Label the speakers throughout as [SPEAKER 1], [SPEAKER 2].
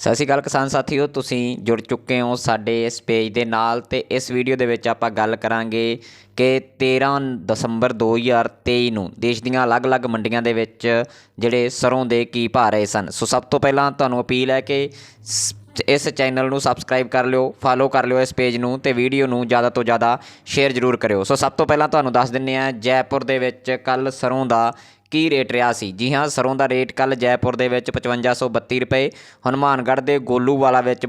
[SPEAKER 1] ਸਤਿ ਸ਼੍ਰੀ ਅਕਾਲ ਕਿਸਾਨ ਸਾਥੀਓ, ਤੁਸੀਂ ਜੁੜ ਚੁੱਕੇ ਹੋ ਸਾਡੇ ਇਸ ਪੇਜ ਦੇ ਨਾਲ ਤੇ ਇਸ ਵੀਡੀਓ ਦੇ ਵਿੱਚ ਆਪਾਂ ਗੱਲ ਕਰਾਂਗੇ ਕਿ 13 ਦਸੰਬਰ 2023 ਨੂੰ ਦੇਸ਼ ਦੀਆਂ ਅਲੱਗ-ਅਲੱਗ ਮੰਡੀਆਂ ਦੇ ਵਿੱਚ ਜਿਹੜੇ ਸਰੋਂ ਦੇ ਕੀ ਭਾਅ ਰਹੇ ਸਨ। ਸੋ ਸਭ ਤੋਂ ਪਹਿਲਾਂ ਤੁਹਾਨੂੰ ਅਪੀਲ ਹੈ ਕਿ ਸ- ਇਸ ਚੈਨਲ ਨੂੰ ਸਬਸਕ੍ਰਾਈਬ ਕਰ ਲਿਓ ਫਾਲੋ ਕਰ ਲਿਓ ਇਸ ਪੇਜ ਨੂੰ ਤੇ ਵੀਡੀਓ ਨੂੰ ਜ਼ਿਆਦਾ ਤੋਂ ਜ਼ਿਆਦਾ ਸ਼ੇਅਰ ਜ਼ਰੂਰ ਕਰਿਓ। ਸੋ ਸਭ ਤੋਂ ਪਹਿਲਾਂ ਤੁਹਾਨੂੰ ਦੱਸ ਦਿੰਨੇ ਆ ਜੈਪੁਰ ਦੇ ਵਿੱਚ ਕੱਲ ਸਰੋਂ ਦਾ ਕੀ ਰੇਟ ਰਿਹਾ ਸੀ? ਜੀ ਹਾਂ ਸਰੋਂ ਦਾ ਰੇਟ ਕੱਲ ਜੈਪੁਰ ਦੇ ਵਿੱਚ 5532 ਰੁਪਏ, ਹਨੂਮਾਨਗੜ੍ਹ ਦੇ ਗੋਲੂਵਾਲਾ ਵਿੱਚ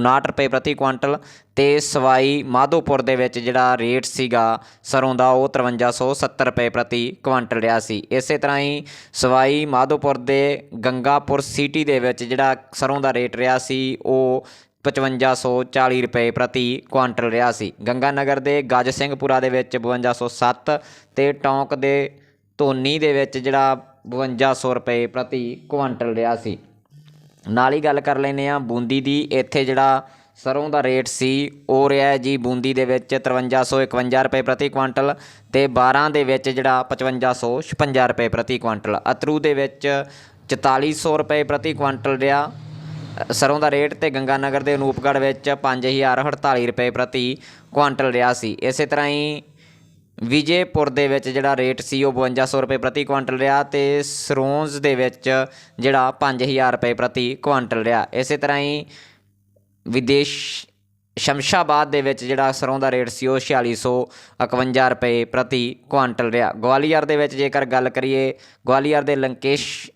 [SPEAKER 1] 5259 ਰੁਪਏ ਪ੍ਰਤੀ ਕੁਆਂਟਲ ਤੇ ਸਵਾਈ ਮਾਧੋਪੁਰ ਦੇ ਵਿੱਚ ਜਿਹੜਾ ਰੇਟ ਸੀਗਾ ਸਰੋਂ ਦਾ ਉਹ 5370 ਰੁਪਏ ਪ੍ਰਤੀ ਕੁਆਂਟਲ ਰਿਹਾ ਸੀ। ਇਸੇ ਤਰ੍ਹਾਂ ਹੀ ਸਵਾਈ ਮਾਧੋਪੁਰ ਦੇ ਗੰਗਾਪੁਰ ਸਿਟੀ ਦੇ ਵਿੱਚ ਜਿਹੜਾ ਸਰੋਂ ਦਾ ਰੇਟ ਰਿਹਾ ਸੀ, ਉਹ 5540 ਰੁਪਏ ਪ੍ਰਤੀ ਕੁਆਂਟਲ ਰਿਹਾ ਸੀ। ਗੰਗਾਨਗਰ ਦੇ ਗੱਜ ਸਿੰਘਪੁਰਾ ਦੇ ਵਿੱਚ 5207 ਤੇ ਟੌਂਕ ਦੇ ਧੋਨੀ ਦੇ ਵਿੱਚ ਜਿਹੜਾ 5200 ਰੁਪਏ ਪ੍ਰਤੀ ਕੁਆਂਟਲ ਰਿਹਾ ਸੀ। ਨਾਲ ਹੀ ਗੱਲ ਕਰ ਲੈਂਦੇ ਹਾਂ ਬੂੰਦੀ ਦੀ ਇੱਥੇ ਜਿਹੜਾ ਸਰੋਂ ਦਾ ਰੇਟ ਸੀ ਉਹ ਰਿਹਾ ਜੀ ਬੂੰਦੀ ਦੇ ਵਿੱਚ 5351 ਰੁਪਏ ਪ੍ਰਤੀ ਕੁਆਂਟਲ ਤੇ 12 ਦੇ ਵਿੱਚ ਜਿਹੜਾ 5556 ਰੁਪਏ ਪ੍ਰਤੀ ਕੁਆਂਟਲ। ਅਤਰੂ ਦੇ ਵਿੱਚ 4400 ਰੁਪਏ ਪ੍ਰਤੀ ਕੁਆਂਟਲ ਰਿਹਾ। ਅ, ਸਰੋਂ ਦਾ ਰੇਟ ਤੇ ਗੰਗਾਨਗਰ ਦੇ ਅਨੂਪਗੜ੍ਹ ਵਿੱਚ 5048 ਰੁਪਏ ਪ੍ਰਤੀ ਕੁਆਂਟਲ ਰਿਹਾ ਸੀ। ਇਸੇ ਤਰ੍ਹਾਂ ਹੀ ਵਿਜੇਪੁਰ ਦੇ ਵਿੱਚ ਜਿਹੜਾ ਰੇਟ ਸੀ ਉਹ 5200 ਰੁਪਏ ਪ੍ਰਤੀ ਕੁਆਂਟਲ ਰਿਹਾ ਤੇ ਸਰੋਂਜ਼ ਦੇ ਵਿੱਚ ਜਿਹੜਾ 5000 ਰੁਪਏ ਪ੍ਰਤੀ ਕੁਆਂਟਲ ਰਿਹਾ। ਇਸੇ ਤਰ੍ਹਾਂ ਹੀ ਵਿਦੇਸ਼ ਸ਼ਮਸ਼ਾਬਾਦ ਦੇ ਵਿੱਚ ਜਿਹੜਾ ਸਰੋਂ ਦਾ ਰੇਟ ਸੀ ਉਹ 4651 ਰੁਪਏ ਪ੍ਰਤੀ ਕੁਆਂਟਲ ਰਿਹਾ। ਗਵਾਲੀਅਰ ਦੇ ਵਿੱਚ ਜੇਕਰ ਗੱਲ ਕਰੀਏ, ਗਵਾਲੀਅਰ ਦੇ ਲੰਕੇਸ਼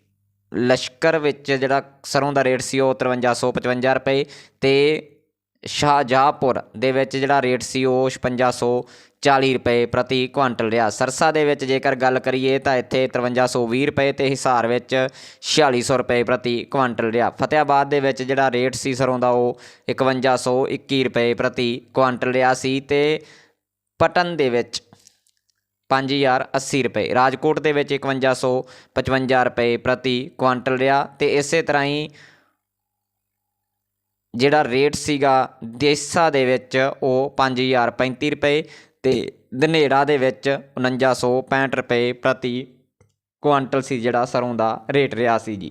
[SPEAKER 1] ਲਸ਼ਕਰ ਵਿੱਚ ਜਿਹੜਾ ਸਰੋਂ ਦਾ ਰੇਟ ਸੀ ਉਹ 5355 ਰੁਪਏ ਤੇ ਸ਼ਾਹਜਾਹਪੁਰ ਦੇ ਵਿੱਚ ਜਿਹੜਾ ਰੇਟ ਸੀ ਉਹ 5640 ਰੁਪਏ ਪ੍ਰਤੀ ਕੁਆਂਟਲ ਰਿਹਾ। ਸਰਸਾ ਦੇ ਵਿੱਚ ਜੇਕਰ ਗੱਲ ਕਰੀਏ ਤਾਂ ਇੱਥੇ 5320 ਰੁਪਏ ਤੇ ਹਿਸਾਰ ਵਿੱਚ 4600 ਰੁਪਏ ਪ੍ਰਤੀ ਕੁਆਂਟਲ ਰਿਹਾ। ਫਤਿਆਬਾਦ ਦੇ ਵਿੱਚ ਜਿਹੜਾ ਰੇਟ ਸੀ ਸਰੋਂ ਦਾ ਉਹ 5121 ਰੁਪਏ ਪ੍ਰਤੀ ਕੁਆਂਟਲ ਰਿਹਾ ਸੀ ਤੇ ਪਟਨ ਦੇ ਵਿੱਚ 5080 ਰੁਪਏ, ਰਾਜਕੋਟ ਦੇ ਵਿੱਚ 5155 ਰੁਪਏ ਪ੍ਰਤੀ ਕੁਆਂਟਲ ਰਿਹਾ ਤੇ ਇਸੇ ਤਰ੍ਹਾਂ ਹੀ ਜਿਹੜਾ ਰੇਟ ਸੀਗਾ ਦੇਸਾ ਦੇ ਵਿੱਚ ਉਹ 5035 ਰੁਪਏ ਅਤੇ ਦਨੇੜਾ ਦੇ ਵਿੱਚ 4965 ਰੁਪਏ ਪ੍ਰਤੀ ਕੁਆਂਟਲ ਸੀ ਜਿਹੜਾ ਸਰੋਂ ਦਾ ਰੇਟ ਰਿਹਾ ਸੀ ਜੀ।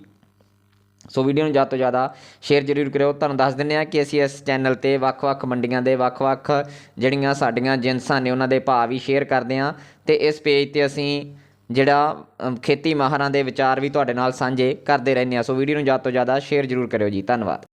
[SPEAKER 1] ਸੋ ਵੀਡੀਓ ਨੂੰ ਜ਼ਿਆਦਾ ਤੋਂ ਜ਼ਿਆਦਾ ਸ਼ੇਅਰ ਜ਼ਰੂਰ ਕਰਿਓ। ਤੁਹਾਨੂੰ ਦੱਸ ਦਿੰਦੇ ਆ ਕਿ ਅਸੀਂ ਇਸ ਚੈਨਲ ਤੇ ਵੱਖ-ਵੱਖ ਮੰਡੀਆਂ ਦੇ ਵੱਖ-ਵੱਖ ਜਿਹੜੀਆਂ ਸਾਡੀਆਂ ਜਿੰਸਾਂ ਨੇ ਉਹਨਾਂ ਦੇ ਭਾਅ ਵੀ ਸ਼ੇਅਰ ਕਰਦੇ ਆ ਤੇ ਇਸ ਪੇਜ ਤੇ ਅਸੀਂ ਜਿਹੜਾ ਖੇਤੀ ਮਾਹਰਾਂ ਦੇ ਵਿਚਾਰ ਵੀ ਤੁਹਾਡੇ ਨਾਲ ਸਾਂਝੇ ਕਰਦੇ ਰਹਿੰਦੇ ਆ ਸੋ ਵੀਡੀਓ ਨੂੰ ਜ਼ਿਆਦਾ ਤੋਂ ਜ਼ਿਆਦਾ ਸ਼ੇਅਰ ਜ਼ਰੂਰ ਕਰਿਓ ਜੀ। ਧੰਨਵਾਦ।